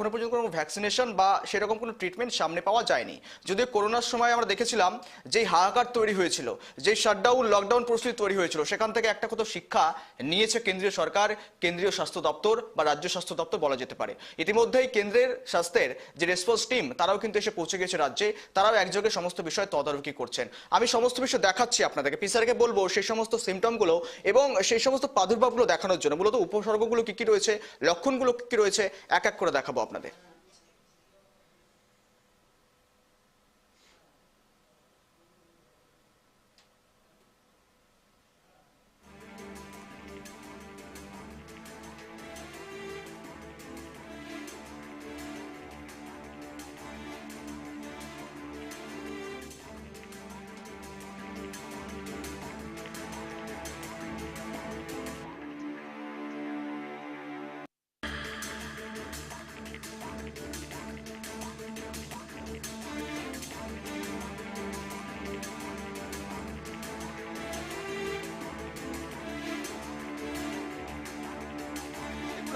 এখনও পর্যন্ত কোনো ভ্যাকসিনেশন বা সেরকম কোনো ট্রিটমেন্ট সামনে পাওয়া যায়নি। যদিও করোনার সময় আমরা দেখেছিলাম যেই হাহাকার তৈরি হয়েছিল, যেই শাটডাউন লকডাউন পরিস্থিতি তৈরি হয়েছিল, সেখান থেকে একটা কোথাও শিক্ষা নিয়েছে কেন্দ্রীয় সরকার, কেন্দ্রীয় স্বাস্থ্য দপ্তর বা রাজ্য স্বাস্থ্য দপ্তর বলা যেতে পারে। ইতিমধ্যেই কেন্দ্রের স্বাস্থ্যের যে রেসপন্স টিম তারাও কিন্তু এসে পৌঁছে গেছে রাজ্যে, তারাও একযোগে সমস্ত বিষয় তদারকি করছেন। আমি সমস্ত বিষয় দেখাচ্ছি আপনাদেরকে। পিসারকে বলব, সেই সমস্ত সিমটমগুলো এবং সেই সমস্ত প্রাদুর্ভাবগুলো দেখানোর জন্য, মূলত উপসর্গগুলো কি কি রয়েছে, লক্ষণগুলো কি কি রয়েছে, এক এক করে দেখাবো আপনাদের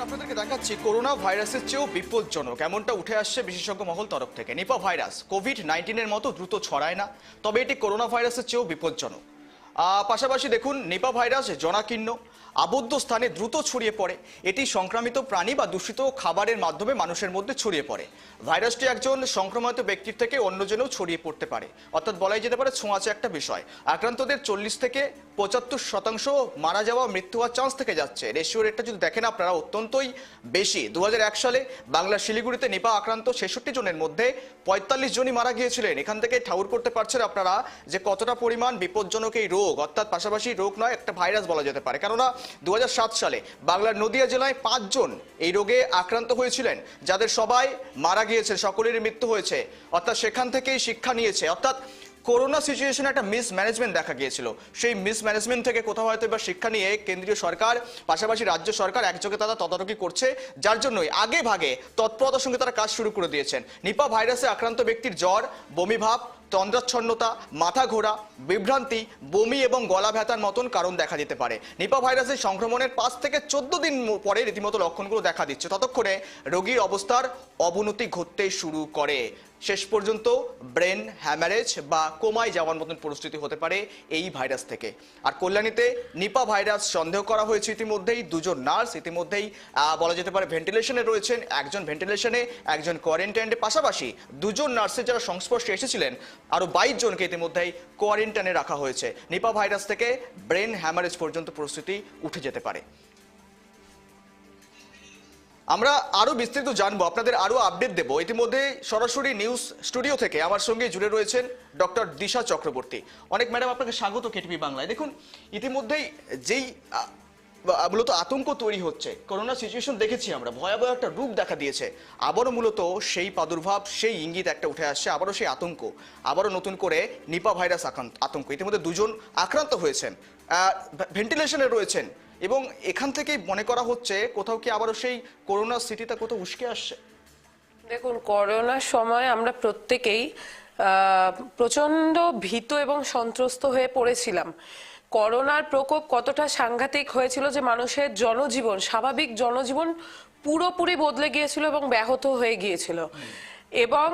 আপনাদেরকে দেখাচ্ছি করোনা ভাইরাসের চেয়েও বিপজ্জনক। এমনটা উঠে আসছে বিশেষজ্ঞ মহল তরফ থেকে। নিপা ভাইরাস কোভিড নাইন্টিনের মতো দ্রুত ছড়ায় না, তবে এটি করোনা ভাইরাসের চেয়েও বিপজ্জনক। পাশাপাশি দেখুন, নিপা ভাইরাস, জনাকীর্ণ, আবদ্ধ স্থানে দ্রুত ছড়িয়ে পড়ে। এটি সংক্রামিত প্রাণী বা দূষিত খাবারের মাধ্যমে মানুষের মধ্যে ছড়িয়ে পড়ে। ভাইরাসটি একজন সংক্রমিত ব্যক্তির থেকে অন্যজনেও ছড়িয়ে পড়তে পারে। অর্থাৎ বলাই যেতে পারে, ছোঁয়াচে একটা বিষয়। আক্রান্তদের চল্লিশ থেকে পঁচাত্তর শতাংশ মারা যাওয়া, মৃত্যু হওয়ার চান্স থেকে যাচ্ছে। রেশিও রেটটা যদি দেখেন, আপনারা অত্যন্তই বেশি। দু হাজার এক সালে বাংলার শিলিগুড়িতে নিপা আক্রান্ত ছেষট্টি জনের মধ্যে পঁয়তাল্লিশ জনই মারা গিয়েছিলেন। এখান থেকে ঠাউর করতে পারছেন আপনারা যে কতটা পরিমাণ বিপজ্জনক এই রোগ অর্থাৎ পাশাপাশি রোগ নয়, একটা ভাইরাস বলা যেতে পারে। কেননা দু সালে বাংলার নদিয়া জেলায় পাঁচজন এই রোগে আক্রান্ত হয়েছিলেন, যাদের সবাই মারা গিয়েছে, সকলেরই মৃত্যু হয়েছে। অর্থাৎ সেখান থেকেই শিক্ষা নিয়েছে। অর্থাৎ করোনা সিচুয়েশনে একটা মিস ম্যানেজমেন্ট দেখা গিয়েছিল। সেই মিস ম্যানেজমেন্ট থেকে কোথাও হয়তো এবার শিক্ষা নিয়ে কেন্দ্রীয় সরকার, পাশাপাশি রাজ্য সরকার একযোগে তারা তদারকি করছে, যার জন্যই আগে ভাগে তৎপরতার সঙ্গে তারা কাজ শুরু করে দিয়েছেন। নিপা ভাইরাসে আক্রান্ত ব্যক্তির জ্বর বমিভাব তন্দ্রাচ্ছন্নতা মাথা ঘোরা বিভ্রান্তি, বমি এবং গলা ব্যথার মতন কারণ দেখা দিতে পারে। নিপা ভাইরাসের সংক্রমণের পাঁচ থেকে চোদ্দ দিন পরে রীতিমতো লক্ষণগুলো দেখা দিচ্ছে। ততক্ষণে রোগীর অবস্থার অবনতি ঘটতে শুরু করে। শেষ পর্যন্ত ব্রেন হ্যামারেজ বা কোমায় যাওয়ার মতন পরিস্থিতি হতে পারে এই ভাইরাস থেকে। আর কল্যাণীতে নিপা ভাইরাস সন্দেহ করা হয়েছে ইতিমধ্যেই। দুজন নার্স ইতিমধ্যেই বলা যেতে পারে ভেন্টিলেশনে রয়েছেন। একজন ভেন্টিলেশনে, একজন কোয়ারেন্টাইনের পাশাপাশি দুজন নার্সের যারা সংস্পর্শে এসেছিলেন আরও বাইশ জনকে ইতিমধ্যেই কোয়ারেন্টাইনে রাখা হয়েছে। নিপা ভাইরাস থেকে ব্রেন হ্যামারেজ পর্যন্ত পরিস্থিতি উঠে যেতে পারে। আমরা আরও বিস্তারিত জানব, আপনাদের আরও আপডেট দেবো। ইতিমধ্যে সরাসরি নিউজ স্টুডিও থেকে আমার সঙ্গে জুড়ে রয়েছেন ডক্টর দিশা চক্রবর্তী। অনেক ম্যাডাম আপনাকে স্বাগত কেটিভি বাংলায়। দেখুন, ইতিমধ্যেই যেই মূলত আতঙ্ক তৈরি হচ্ছে। করোনা সিচুয়েশন দেখেছি আমরা। ভয়াবহ একটা রূপ দেখা দিয়েছে। আবারও মূলত সেই প্রাদুর্ভাব, সেই ইঙ্গিত একটা উঠে আসছে, আবারও সেই আতঙ্ক। আবারও নতুন করে নিপা ভাইরাস আতঙ্ক। ইতিমধ্যে দুজন আক্রান্ত হয়েছেন। ভেন্টিলেশনে রয়েছেন। এবং এখান থেকেই মনে করা হচ্ছে কোথাও কি আবারও সেই করোনা সিটিটা কোথাও উস্কে আসছে? দেখুন করোনার সময় আমরা প্রত্যেকেই প্রচণ্ড ভীত এবং সন্ত্রস্ত হয়ে পড়েছিলাম। করোনার প্রকোপ কতটা সাংঘাতিক হয়েছিল যে মানুষের জনজীবন, স্বাভাবিক জনজীবন পুরোপুরি বদলে গিয়েছিল এবং ব্যাহত হয়ে গিয়েছিল। এবং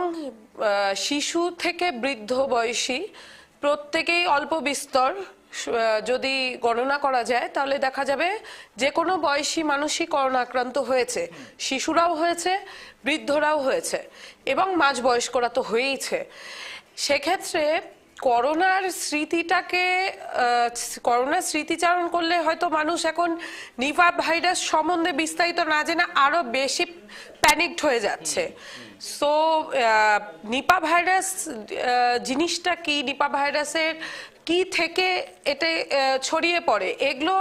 শিশু থেকে বৃদ্ধ বয়সী প্রত্যেকেই অল্প বিস্তর যদি গণনা করা যায় তাহলে দেখা যাবে যে কোনো বয়সী মানুষই করোনা আক্রান্ত হয়েছে। শিশুরাও হয়েছে, বৃদ্ধরাও হয়েছে এবং মাঝ বয়স্করা তো হয়েইছে। সেক্ষেত্রে করোনার স্মৃতিটাকে করোনার স্মৃতিচারণ করলে হয়তো মানুষ এখন নিপা ভাইরাস সম্বন্ধে বিস্তারিত না জেনে আরও বেশি প্যানিকড হয়ে যাচ্ছে। সো নিপা ভাইরাস জিনিসটা কি? নিপা ভাইরাসের কি থেকে এটা ছড়িয়ে পড়ে? এগুলো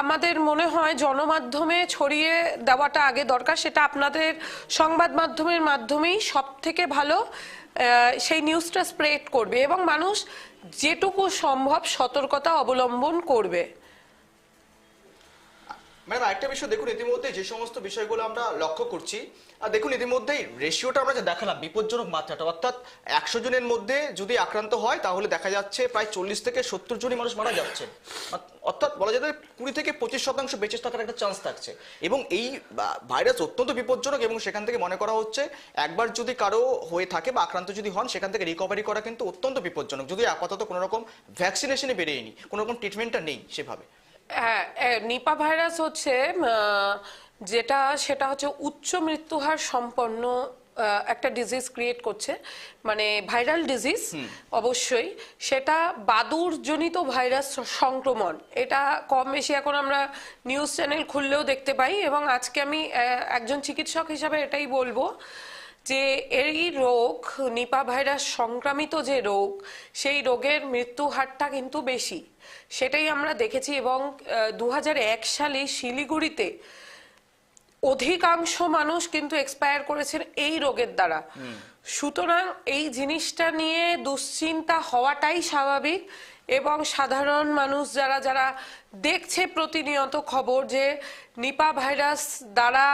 আমাদের মনে হয় জনমাধ্যমে ছড়িয়ে দেওয়াটা আগে দরকার। সেটা আপনাদের সংবাদ মাধ্যমের মাধ্যমেই সব থেকে ভালো। সেই নিউজটা স্প্রেড করবে এবং মানুষ যেটুকু সম্ভব সতর্কতা অবলম্বন করবে। ম্যাডাম একটা বিষয় দেখুন ইতিমধ্যে যে সমস্ত বিষয়গুলো আমরা লক্ষ্য করছি, আর দেখুন, ইতিমধ্যেই রেশিওটা আমরা যে দেখালাম, বিপজ্জনক মাত্রাটা, অর্থাৎ একশো জনের মধ্যে যদি আক্রান্ত হয়, তাহলে দেখা যাচ্ছে প্রায় চল্লিশ থেকে সত্তর জনই মানুষ মারা যাচ্ছে। অর্থাৎ বলা যেতে কুড়ি থেকে পঁচিশ শতাংশ বেঁচে থাকার একটা চান্স থাকছে। এবং এই ভাইরাস অত্যন্ত বিপজ্জনক, এবং সেখান থেকে মনে করা হচ্ছে, একবার যদি কারও হয়ে থাকে বা আক্রান্ত যদি হন, সেখান থেকে রিকভারি করা কিন্তু অত্যন্ত বিপজ্জনক। যদি আপাতত কোনোরকম ভ্যাকসিনেশনে বেরিয়েনি কোনো রকম ট্রিটমেন্টটা নেই সেভাবে। নিপা ভাইরাস হচ্ছে যেটা সেটা হচ্ছে উচ্চ মৃত্যুহার সম্পন্ন একটা ডিজিজ ক্রিয়েট করছে মানে ভাইরাল ডিজিজ অবশ্যই। সেটা বাদুর জনিত ভাইরাস সংক্রমণ। এটা কম বেশি এখন আমরা নিউজ চ্যানেল খুললেও দেখতে পাই এবং আজকে আমি একজন চিকিৎসক হিসাবে এটাই বলব যে এই রোগ নিপা ভাইরাস সংক্রামিত যে রোগ সেই রোগের মৃত্যু হারটা কিন্তু বেশি। সেটাই আমরা দেখেছি এবং দু হাজার এক সালে শিলিগুড়িতে অধিকাংশ মানুষ কিন্তু এক্সপায়ার করেছেন এই রোগের দ্বারা। সুতরাং এই জিনিসটা নিয়ে দুশ্চিন্তা হওয়াটাই স্বাভাবিক এবং সাধারণ মানুষ যারা যারা দেখছে প্রতিনিয়ত খবর যে নিপা ভাইরাস দ্বারা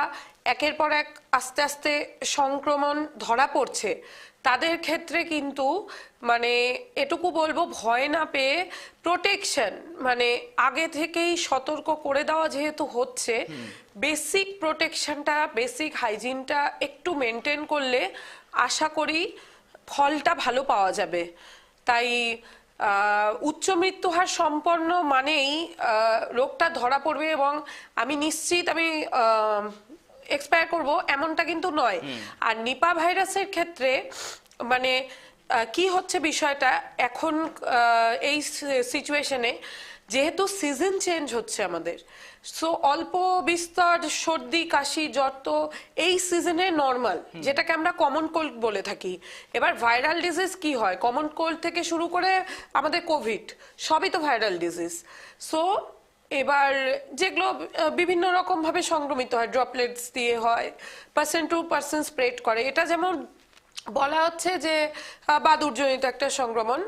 একের পর এক আস্তে আস্তে সংক্রমণ ধরা পড়ছে তাদের ক্ষেত্রে কিন্তু মানে এটুকু বলব ভয় না পেয়ে প্রোটেকশন মানে আগে থেকেই সতর্ক করে দেওয়া যেহেতু হচ্ছে বেসিক প্রোটেকশনটা বেসিক হাইজিনটা একটু মেনটেন করলে আশা করি ফলটা ভালো পাওয়া যাবে। তাই উচ্চ মৃত্যুহার সম্পন্ন মানেই রোগটা ধরা পড়বে এবং আমি নিশ্চিত আমি এক্সপায়ার করব এমনটা কিন্তু নয়। আর নিপা ভাইরাসের ক্ষেত্রে মানে কি হচ্ছে বিষয়টা এখন এই সিচুয়েশনে যেহেতু সিজন চেঞ্জ হচ্ছে আমাদের সো অল্প বিস্তর সর্দি কাশি জ্বর তো এই সিজনে নর্মাল যেটাকে আমরা কমন কোল্ড বলে থাকি। এবার ভাইরাল ডিজিজ কি হয়? কমন কোল্ড থেকে শুরু করে আমাদের কোভিড সবই তো ভাইরাল ডিজিজ সো এবার যেগুলো বিভিন্ন রকম ভাবে সংক্রমিত হয় ড্রপলেটস দিয়ে হয় পার্সেন্ট টু পার্সেন্ট স্প্রেড করে। এটা যেমন বলা হচ্ছে যে আহ, বাদুড়জনিত একটা সংক্রমণ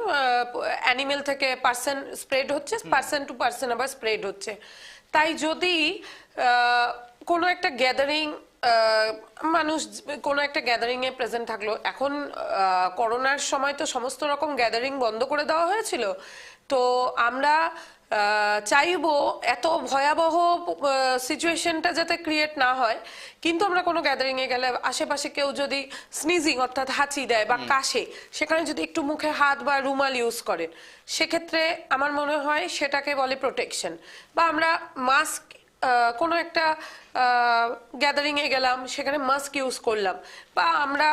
অ্যানিমেল থেকে পার্সন স্প্রেড হচ্ছে পার্সন টু পার্সন আবার স্প্রেড হচ্ছে। তাই যদি কোনো একটা গ্যাদারিং মানুষ কোনো একটা গ্যাদারিংয়ে প্রেজেন্ট থাকল এখন করোনার সময় তো সমস্ত রকম গ্যাদারিং বন্ধ করে দেওয়া হয়েছিল তো আমরা চাইব এত ভয়াবহ সিচুয়েশনটা যাতে ক্রিয়েট না হয়। কিন্তু আমরা কোনো গ্যাদারিং এ গেলে আশেপাশে কেউ যদি স্নিজিং অর্থাৎ হাঁচি দেয় বা কাশে সেখানে যদি একটু মুখে হাত বা রুমাল ইউজ করেন সেক্ষেত্রে আমার মনে হয় সেটাকে বলে প্রোটেকশন বা আমরা মাস্ক কোনো একটা গ্যাদারিং এ গেলাম সেখানে মাস্ক ইউজ করলাম। বা আমরা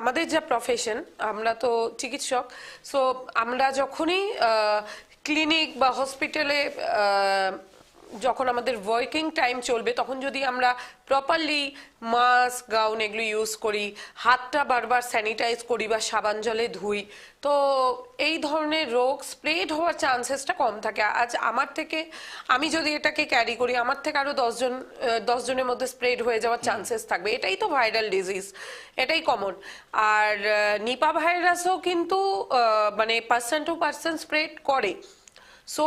আমাদের যা প্রফেশন আমরা তো চিকিৎসক সো আমরা যখনই ক্লিনিক বা হসপিটালে যখন আমাদের ওয়ার্কিং টাইম চলবে তখন যদি আমরা প্রপারলি মাস্ক গাউন এগুলো ইউজ করি হাতটা বারবার স্যানিটাইজ করি বা সাবান জলে ধুই তো এই ধরনের রোগ স্প্রেড হওয়ার চান্সেসটা কম থাকে। আজ আমার থেকে আমি যদি এটাকে ক্যারি করি আমার থেকে আরও দশজন দশজনের মধ্যে স্প্রেড হয়ে যাওয়ার চান্সেস থাকবে। এটাই তো ভাইরাল ডিজিজ এটাই কমন আর নিপা ভাইরাসও কিন্তু মানে পার্সন টু পার্সন স্প্রেড করে। সো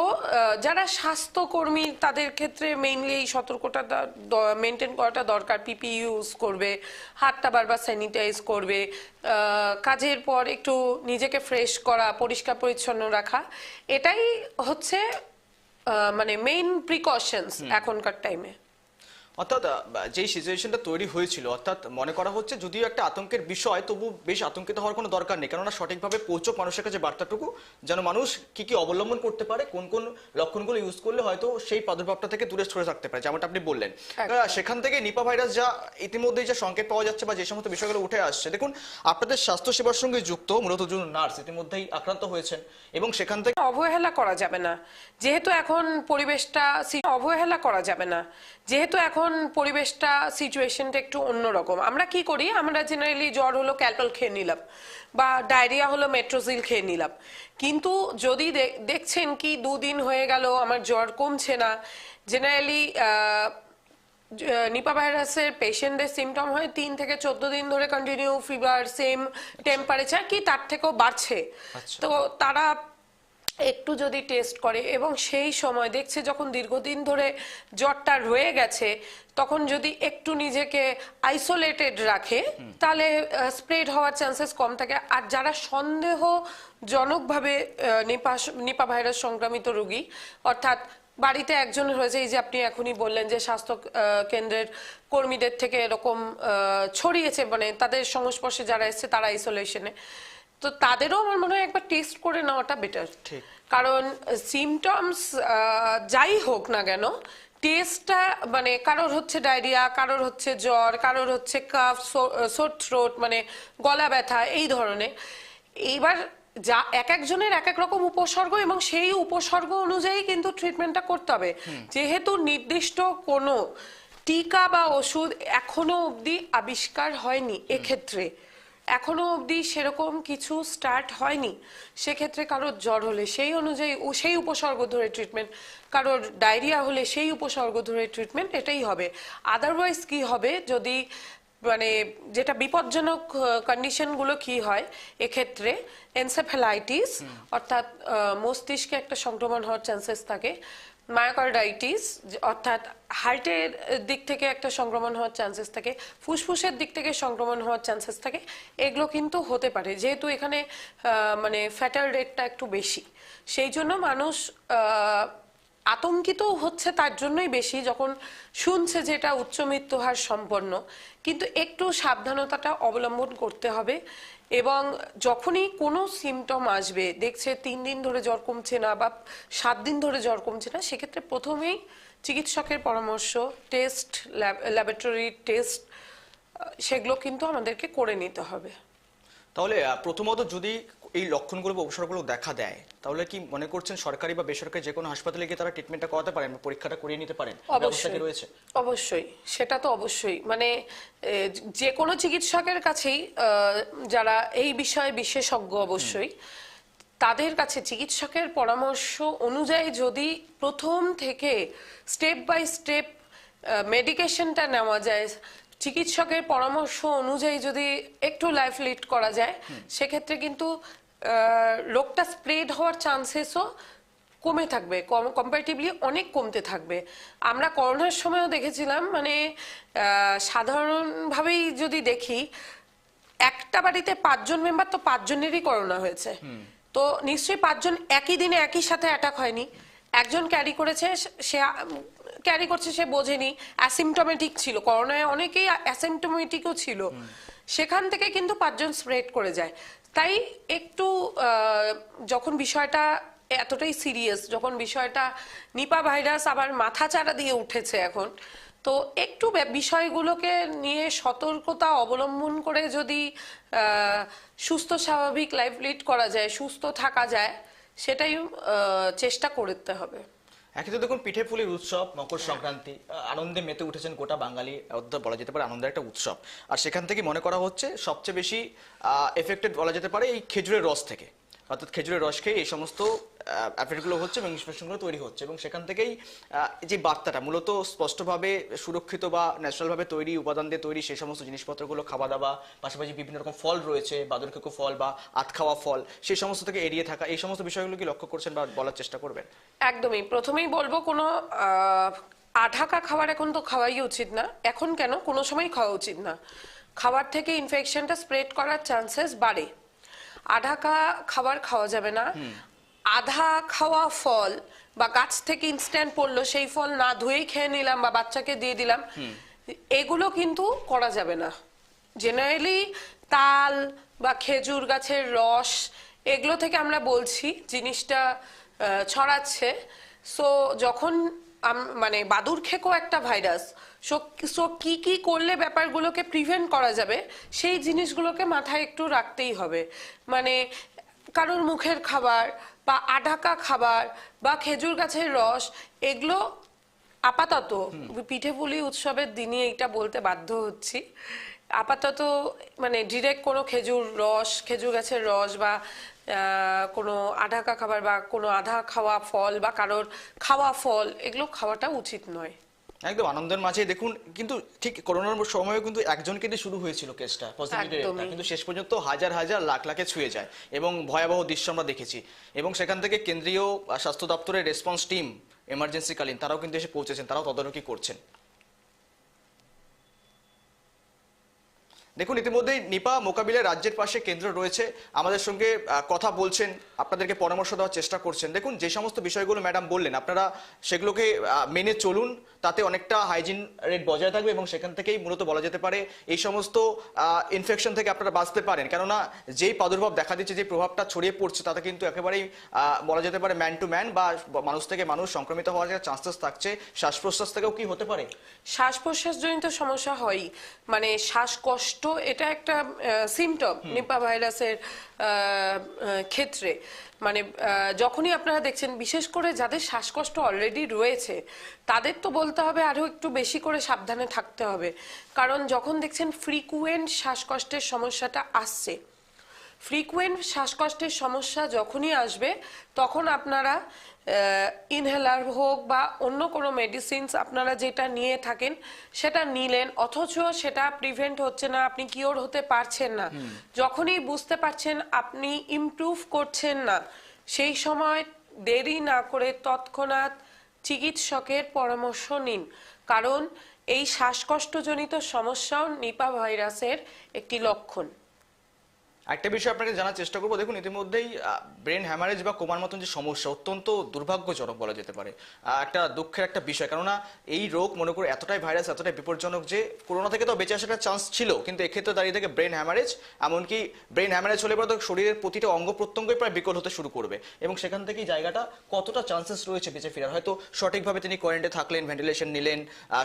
যারা স্বাস্থ্যকর্মী তাদের ক্ষেত্রে মেইনলি এই সতর্কতা মেনটেন করাটা দরকার। পিপি ইউজ করবে হাতটা বারবার স্যানিটাইজ করবে কাজের পর একটু নিজেকে ফ্রেশ করা পরিষ্কার পরিচ্ছন্ন রাখা। এটাই হচ্ছে মানে মেইন প্রিকশনস এখনকার টাইমে অর্থাৎ যেই সিচুয়েশনটা তৈরি হয়েছিল অর্থাৎ মনে করা হচ্ছে যদিও একটা আতঙ্কের বিষয় তবু বেশ আতঙ্কিত হওয়ার কোনো দরকার নেই। কেননা সঠিকভাবে পৌঁছক মানুষের কাছে বার্তাটুকু যেন মানুষ কি কি অবলম্বন করতে পারে কোন কোন লক্ষণগুলো ইউজ করলে হয়তো সেই প্রাদুর্ভাবটা থেকে দূরে সরে থাকতে পারে যেমনটা আপনি বললেন। সেখান থেকে নিপা ভাইরাস যা ইতিমধ্যেই যা সংকেত পাওয়া যাচ্ছে বা যে সমস্ত বিষয়গুলো উঠে আসছে দেখুন আপনাদের স্বাস্থ্য সেবার সঙ্গে যুক্ত মূলত দুজন নার্স ইতিমধ্যেই আক্রান্ত হয়েছেন এবং সেখান থেকে অবহেলা করা যাবে না। যেহেতু এখন পরিবেশটা অবহেলা করা যাবে না। যেহেতু এখন পরিবেশটা সিচুয়েশনটা একটু অন্যরকম। আমরা কি করি? আমরা জেনারেলি জ্বর হলো ক্যালপল খেয়ে নিলাম বা ডায়রিয়া হলো মেট্রোজিল খেয়ে নিলাম। কিন্তু যদি দেখছেন কি দুদিন হয়ে গেল আমার জ্বর কমছে না জেনারেলি নিপা ভাইরাসের পেশেন্টদের সিমটম হয় তিন থেকে চোদ্দ দিন ধরে কন্টিনিউ ফিভার সেম টেম্পারেচার কি তার থেকেও বাড়ছে। আচ্ছা। তো তারা একটু যদি টেস্ট করে এবং সেই সময় দেখছে যখন দীর্ঘদিন ধরে জ্বরটা রয়ে গেছে তখন যদি একটু নিজেকে আইসোলেটেড রাখে তাহলে স্প্রেড হওয়ার চান্সেস কম থাকে। আর যারা সন্দেহজনকভাবে নিপা নিপা ভাইরাস সংক্রামিত রোগী অর্থাৎ বাড়িতে একজন হয়েছে এই যে আপনি এখনই বললেন যে স্বাস্থ্য কেন্দ্রের কর্মীদের থেকে এরকম ছড়িয়েছে মানে তাদের সংস্পর্শে যারা এসছে তারা আইসোলেশনে তো তাদেরও আমার মনে হয় একবার টেস্ট করে নেওয়াটা বেটার ঠিক। কারণ সিমটমস যাই হোক না কেন টেস্টটা মানে কারোর হচ্ছে ডায়রিয়া কারোর হচ্ছে জ্বর কারোর হচ্ছে কাফ সোট থ্রোট মানে গলা ব্যথা এই ধরনের। এইবার যা এক একজনের এক এক রকম উপসর্গ এবং সেই উপসর্গ অনুযায়ী কিন্তু ট্রিটমেন্টটা করতে হবে। যেহেতু নির্দিষ্ট কোনো টিকা বা ওষুধ এখনও অবধি আবিষ্কার হয়নি এক্ষেত্রে। এখনও অবধি সেরকম কিছু স্টার্ট হয়নি। সেক্ষেত্রে কারোর জ্বর হলে সেই অনুযায়ী ও সেই উপসর্গ ধরে ট্রিটমেন্ট কারোর ডায়রিয়া হলে সেই উপসর্গ ধরে ট্রিটমেন্ট এটাই হবে। আদারওয়াইজ কি হবে? যদি মানে যেটা বিপজ্জনক কন্ডিশনগুলো কি হয়? এক্ষেত্রে এনসেফ্যালাইটিস অর্থাৎ মস্তিষ্কে একটা সংক্রমণ হওয়ার চান্সেস থাকে। মায়োকার্ডাইটিস অর্থাৎ হার্টের দিক থেকে একটা সংক্রমণ হওয়ার চান্সেস থাকে, ফুসফুসের দিক থেকে সংক্রমণ হওয়ার চান্সেস থাকে, এগুলো কিন্তু হতে পারে। যেহেতু এখানে মানে ফ্যাটাল রেটটা একটু বেশি, সেই জন্য মানুষ আতঙ্কিত হচ্ছে তার জন্যই বেশি যখন শুনছে যে এটা উচ্চ মৃত্যু হার সম্পন্ন। কিন্তু একটু সাবধানতাটা অবলম্বন করতে হবে এবং যখনই কোনো সিমটম আসবে, দেখছে তিন দিন ধরে জ্বর কমছে না বা সাত দিন ধরে জ্বর কমছে না, সেক্ষেত্রে প্রথমেই চিকিৎসকের পরামর্শ টেস্ট ল্যাবরেটরি টেস্ট সেগুলো কিন্তু আমাদেরকে করে নিতে হবে। তাহলে প্রথমত যদি এই লক্ষণগুলো বা উপসর্গগুলো দেখা দেয় তাহলে কি মনে করছেন সরকারি বা বেসরকারি যে কোনো হাসপাতালে গিয়ে তারা ট্রিটমেন্টটা করাতে পারেন বা পরীক্ষাটা করিয়ে নিতে পারেন? অবশ্যই। রয়েছে? অবশ্যই। সেটা তো অবশ্যই। মানে যে কোনো চিকিৎসকের কাছেই যারা এই বিষয়ে বিশেষজ্ঞ অবশ্যই তাদের কাছে চিকিৎসকের পরামর্শ অনুযায়ী যদি প্রথম থেকে স্টেপ বাই স্টেপ মেডিকেশনটা নেওয়া যায় চিকিৎসকের পরামর্শ অনুযায়ী যদি একটু লাইফ লিড করা যায় সেক্ষেত্রে কিন্তু রোগটা স্প্রেড হওয়ার চান্সেসও কমে থাকবে কম্পারেটিভলি অনেক কমতে থাকবে। আমরা করোনার সময়ও দেখেছিলাম মানে সাধারণভাবেই যদি দেখি একটা বাড়িতে পাঁচজন মেম্বার তো পাঁচজনেরই করোনা হয়েছে। তো নিশ্চয়ই পাঁচজন একই দিনে একই সাথে অ্যাটাক হয়নি। একজন ক্যারি করেছে সে ক্যারি করছে সে বোঝেনি। অ্যাসিমটোমেটিক ছিল। করোনায় অনেকেই অ্যাসিমটোমেটিকও ছিল। সেখান থেকে কিন্তু পাঁচজন স্প্রেড করে যায়। তাই একটু যখন বিষয়টা এতটাই সিরিয়াস যখন বিষয়টা নিপা ভাইরাস আবার মাথা চারা দিয়ে উঠেছে এখন তো একটু বিষয়গুলোকে নিয়ে সতর্কতা অবলম্বন করে যদি সুস্থ স্বাভাবিক লাইফ লিড করা যায়, সুস্থ থাকা যায়, সেটাই চেষ্টা করতে হবে। একে তো দেখুন, পিঠে পুলির উৎসব, মকর সংক্রান্তি আনন্দে মেতে উঠেছেন গোটা বাঙালি বলা যেতে পারে, আনন্দের একটা উৎসব। আর সেখান থেকে মনে করা হচ্ছে, সবচেয়ে বেশি এফেক্টেড বলা যেতে পারে এই খেজুরের রস থেকে। অর্থাৎ খেজুরের রস খেয়ে এই সমস্ত অ্যাফেক্টগুলো হচ্ছে এবং ইনফেকশনগুলো তৈরি হচ্ছে এবং সেখান থেকেই যে বার্তাটা মূলত স্পষ্টভাবে সুরক্ষিত বা ন্যাচারালভাবে তৈরি উপাদান দিয়ে তৈরি সেই সমস্ত জিনিসপত্রগুলো খাওয়া দাওয়া পাশাপাশি বিভিন্ন রকম ফল রয়েছে বাদরকেকো ফল বা আত খাওয়া ফল সেই সমস্ত থেকে এড়িয়ে থাকা এই সমস্ত বিষয়গুলো কি লক্ষ্য করছেন বা বলার চেষ্টা করবেন? একদমই। প্রথমেই বলব কোনো আঢাকা খাবার এখন তো খাওয়াই উচিত না। এখন কেন? কোনো সময় খাওয়া উচিত না। খাবার থেকে ইনফেকশনটা স্প্রেড করার চান্সেস বাড়ে। আঢাকা খাবার খাওয়া যাবে না। আধা খাওয়া ফল বা গাছ থেকে ইনস্ট্যান্ট পড়ল, সেই ফল না ধুয়েই খেয়ে নিলাম বা বাচ্চাকে দিয়ে দিলাম, এগুলো কিন্তু করা যাবে না। জেনারেলি তাল বা খেজুর গাছের রস, এগুলো থেকে আমরা বলছি জিনিসটা ছড়াচ্ছে। সো যখন মানে বাদুর খেকো একটা ভাইরাস সো কি কি করলে ব্যাপারগুলোকে প্রিভেন্ট করা যাবে, সেই জিনিসগুলোকে মাথায় একটু রাখতেই হবে। মানে কারোর মুখের খাবার বা আঢাকা খাবার বা খেজুর গাছের রস এগুলো আপাতত পিঠেপুলি উৎসবের দিনই এটা বলতে বাধ্য হচ্ছি। আপাতত মানে ডিরেক্ট কোনো খেজুর রস খেজুর গাছের রস বা কোনো আঢাকা খাবার বা কোনো আধা খাওয়া ফল বা কারোর খাওয়া ফল এগুলো খাওয়াটা উচিত নয়। একদম আনন্দের মাঝে দেখুন কিন্তু ঠিক করোনার সময় কিন্তু একজন কিন্তু শুরু হয়েছিল কেসটা কিন্তু শেষ পর্যন্ত হাজার হাজার লাখ লাখে ছুঁয়ে যায় এবং ভয়াবহ দৃশ্য আমরা দেখেছি। এবং সেখান থেকে কেন্দ্রীয় স্বাস্থ্য দপ্তরের রেসপন্স টিম এমার্জেন্সিকালীন তারাও কিন্তু এসে পৌঁছেছেন তারাও তদারকি করছেন। দেখুন ইতিমধ্যেই নিপা মোকাবিলায় রাজ্যের পাশে কেন্দ্র রয়েছে। আমাদের সঙ্গে কথা বলছেন আপনাদেরকে পরামর্শ দেওয়ার চেষ্টা করছেন। দেখুন যে সমস্ত বিষয়গুলো ম্যাডাম বললেন আপনারা সেগুলোকে মেনে চলুন। তাতে অনেকটা হাইজিন রেট বজায় থাকবে এবং সেখান থেকেই মূলত বলা যেতে পারে এই সমস্ত ইনফেকশন থেকে আপনারা বাঁচতে পারেন। কেননা যেই প্রাদুর্ভাব দেখা দিচ্ছে যে প্রভাবটা ছড়িয়ে পড়ছে তাতে কিন্তু একেবারেই বলা যেতে পারে ম্যান টু ম্যান বা মানুষ থেকে মানুষ সংক্রমিত হওয়ার যে চান্সেস থাকছে শ্বাস প্রশ্বাস থেকেও কি হতে পারে? শ্বাস প্রশ্বাসজনিত সমস্যা হয়ই। মানে শ্বাসকষ্ট এটা একটা সিমটম নিপা ভাইরাসের ক্ষেত্রে। মানে যখনই আপনারা দেখছেন, বিশেষ করে যাদের শ্বাসকষ্ট অলরেডি রয়েছে, তাদের তো বলতে হবে আরও একটু বেশি করে সাবধানে থাকতে হবে। কারণ যখন দেখছেন ফ্রিকুয়েন্ট শ্বাসকষ্টের সমস্যাটা আসছে ফ্রিকুয়েন্ট শ্বাসকষ্টের সমস্যা যখনই আসবে তখন আপনারা ইনহেলার হোক বা অন্য কোনো মেডিসিনস আপনারা যেটা নিয়ে থাকেন সেটা নিলেন। অথচ সেটা প্রিভেন্ট হচ্ছে না আপনি কিওর হতে পারছেন না। যখনই বুঝতে পারছেন আপনি ইমপ্রুভ করছেন না সেই সময় দেরি না করে তৎক্ষণাৎ চিকিৎসকের পরামর্শ নিন। কারণ এই শ্বাসকষ্টজনিত সমস্যাও নিপা ভাইরাসের একটি লক্ষণ। একটা বিষয় আপনাকে জানার চেষ্টা করব। দেখুন, ইতিমধ্যেই ব্রেন হ্যামারেজ বা কোমার মতন যে সমস্যা অত্যন্ত দুর্ভাগ্যজনক বলা যেতে পারে একটা দুঃখের একটা বিষয়। কেননা, এই রোগ, মনে করে এতটাই ভাইরাস এতটাই বিপজ্জনক যে করোনা থেকে তো বেঁচে আসার একটা চান্স ছিল, কিন্তু এক্ষেত্রে দাঁড়িয়ে থেকে ব্রেন হ্যামারেজ এমনকি ব্রেন হ্যামারেজ হলে পরে তো শরীরের প্রতিটা অঙ্গ প্রত্যঙ্গই প্রায় বিকল হতে শুরু করবে। এবং সেখান থেকেই জায়গাটা কতটা চান্সেস রয়েছে বেঁচে ফেরার? হয়তো সঠিকভাবে তিনি কোয়ারেন্টে থাকলেন ভেন্টিলেশন নিলেন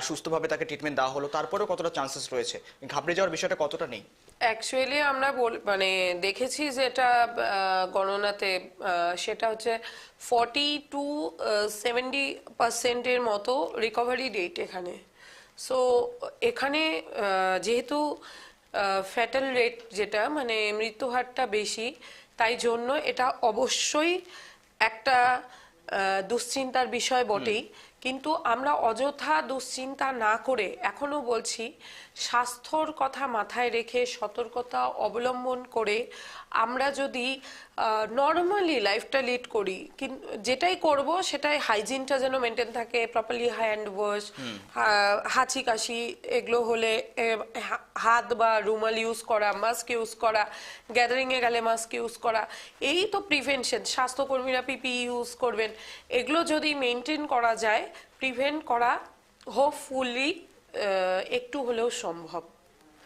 সুস্থভাবে তাকে ট্রিটমেন্ট দেওয়া হলো, তারপরেও কতটা চান্সেস রয়েছে? ঘাবড়ে যাওয়ার বিষয়টা কতটা নেই? অ্যাকচুয়ালি আমরা বল মানে দেখেছি যেটা গণনাতে সেটা হচ্ছে ফর্টি টু সেভেন্টি পার্সেন্টের মতো রিকভারি রেট এখানে। সো এখানে যেহেতু ফ্যাটাল রেট যেটা মানে মৃত্যু হারটা বেশি তাই জন্য এটা অবশ্যই একটা দুশ্চিন্তার বিষয় বটেই। কিন্তু আমরা অযথা দুশ্চিন্তা না করে এখনও বলছি স্বাস্থ্যর কথা মাথায় রেখে সতর্কতা অবলম্বন করে আমরা যদি নর্মালি লাইফটা লিড করি কিন্তু যেটাই করব সেটাই হাইজিনটা যেন মেনটেন থাকে প্রপারলি হ্যান্ড ওয়াশ হাঁচি কাশি এগুলো হলে হাত বা রুমাল ইউজ করা মাস্ক ইউজ করা গ্যাদারিংয়ে গেলে মাস্ক ইউজ করা এই তো প্রিভেনশন স্বাস্থ্যকর্মীরা পিপি ইউজ করবেন। এগুলো যদি মেনটেন করা যায় প্রিভেন্ট করা হোপফুলি একটু হলেও সম্ভব।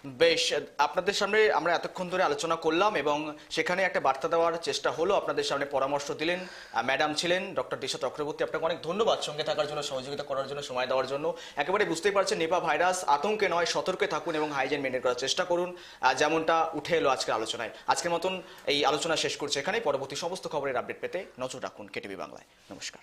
বেশ, আপনাদের সামনে আমরা এতক্ষণ ধরে আলোচনা করলাম এবং সেখানে একটা বার্তা দেওয়ার চেষ্টা হলো। আপনাদের সামনে পরামর্শ দিলেন ম্যাডাম ছিলেন, ডক্টর দিশা চক্রবর্তী। আপনাকে অনেক ধন্যবাদ সঙ্গে থাকার জন্য, সহযোগিতা করার জন্য, সময় দেওয়ার জন্য। একেবারে বুঝতেই পারছেন, নিপা ভাইরাস আতঙ্কে নয়, সতর্কে থাকুন এবং হাইজেন মেনটেন করার চেষ্টা করুন। যেমনটা উঠে এলো আজকের আলোচনায়। আজকের মতন এই আলোচনা শেষ করছে এখানে পরবর্তী সমস্ত খবরের আপডেট পেতে নজর রাখুন কেটিভি বাংলায়। নমস্কার।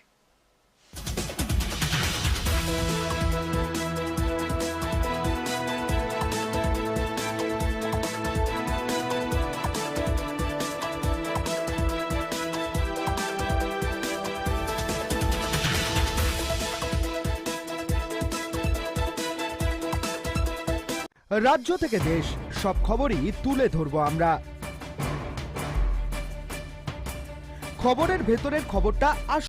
রাজ্য থেকে দেশ সব খবরই তুলে ধরবো আমরা। খবরের ভেতরের খবরটা